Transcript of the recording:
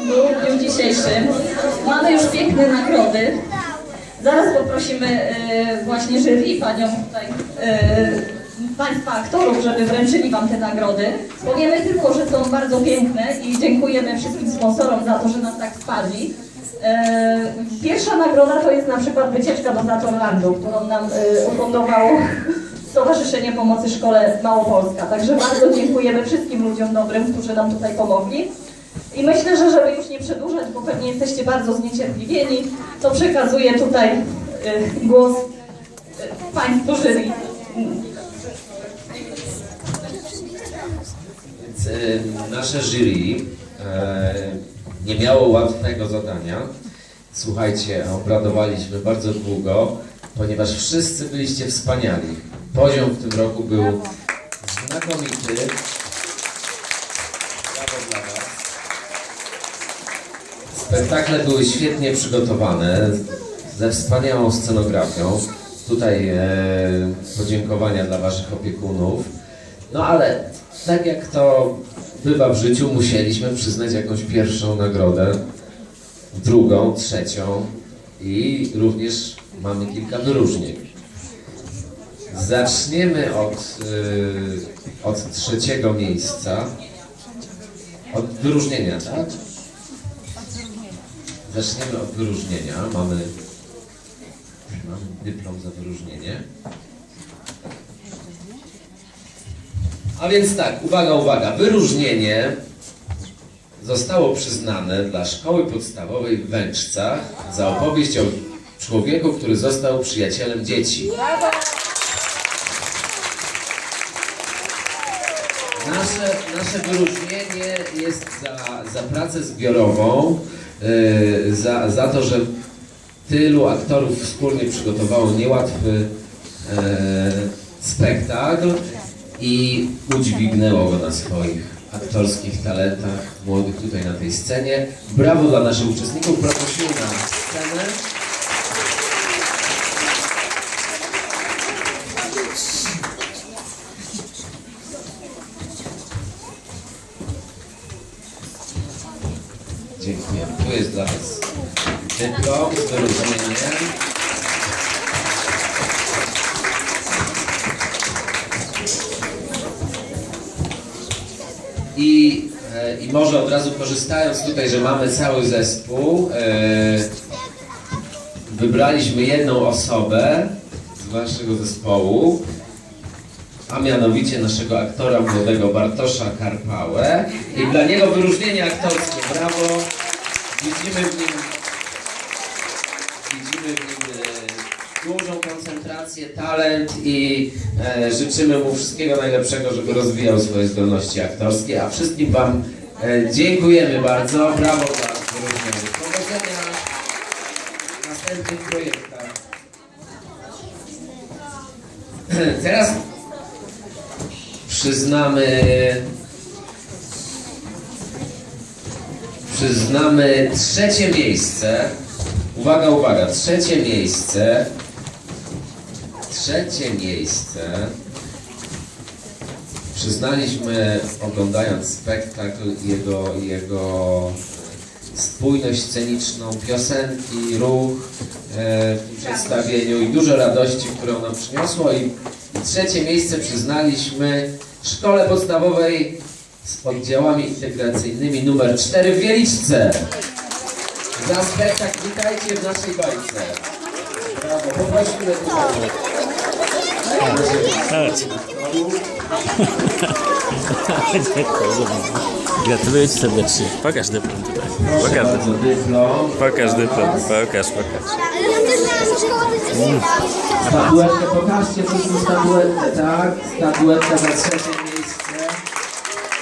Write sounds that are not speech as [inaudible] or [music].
W dniu dzisiejszym mamy już piękne nagrody. Zaraz poprosimy e, właśnie jury, panią tutaj, e, państwa aktorów, żeby wręczyli wam te nagrody. Powiemy tylko, że są bardzo piękne i dziękujemy wszystkim sponsorom za to, że nas tak wsparli. E, Pierwsza nagroda to jest na przykład wycieczka do Zatorlandu, którą nam e, ufundowało Stowarzyszenie Pomocy Szkole Małopolska. Także bardzo dziękujemy wszystkim ludziom dobrym, którzy nam tutaj pomogli. I myślę, że żeby już nie przedłużać, bo pewnie jesteście bardzo zniecierpliwieni, to przekazuję tutaj y, głos y, Państwu jury. Y, nasze jury e, nie miało łatwego zadania. Słuchajcie, obradowaliśmy bardzo długo, ponieważ wszyscy byliście wspaniali. Poziom w tym roku był znakomity. Brawo dla Was. Spektakle były świetnie przygotowane, ze wspaniałą scenografią. Tutaj e, podziękowania dla Waszych opiekunów. No ale tak jak to bywa w życiu, musieliśmy przyznać jakąś pierwszą nagrodę, drugą, trzecią i również mamy kilka wyróżnień. Zaczniemy od, y, od trzeciego miejsca. Od wyróżnienia, tak? Zaczniemy od wyróżnienia. Mamy, mamy dyplom za wyróżnienie. A więc tak, uwaga, uwaga. Wyróżnienie zostało przyznane dla szkoły podstawowej w Węczcach za opowieść o człowieku, który został przyjacielem dzieci. Nasze, nasze wyróżnienie jest za, za pracę zbiorową, yy, za, za to, że tylu aktorów wspólnie przygotowało niełatwy yy, spektakl i udźwignęło go na swoich aktorskich talentach młodych tutaj na tej scenie. Brawo dla naszych uczestników, prosimy na scenę. Dziękuję. Tu jest dla Was dyplom z wyróżnieniem. I, e, I może od razu korzystając tutaj, że mamy cały zespół, e, wybraliśmy jedną osobę z naszego zespołu, a mianowicie naszego aktora młodego Bartosza Karpałę. I dla niego wyróżnienie aktorskie. Brawo! Widzimy w nim, widzimy w nim e, dużą koncentrację, talent i e, życzymy mu wszystkiego najlepszego, żeby rozwijał swoje zdolności aktorskie. A wszystkim Wam e, dziękujemy bardzo. Brawo za wyróżnienie. Powodzenia w następnych projektach. [clears throat] Teraz przyznamy przyznamy trzecie miejsce. Uwaga, uwaga, trzecie miejsce. Trzecie miejsce przyznaliśmy oglądając spektakl jego, jego spójność sceniczną, piosenki, ruch e, w przedstawieniu i dużo radości, którą nam przyniosło. I trzecie miejsce przyznaliśmy szkole podstawowej z oddziałami integracyjnymi numer 4 w Wieliczce. Za spektakl witajcie w naszej bajce. Brawo, poprosimy tutaj. Gratuluję Ci serdecznie. Pokaż dyplom tutaj. Pokaż dyplom. dyplom. Pokaż dyplom. Pokaż, pokaż. Statuetkę, pokażcie wszystkim statuetkę, tak? Statuetka za trzecie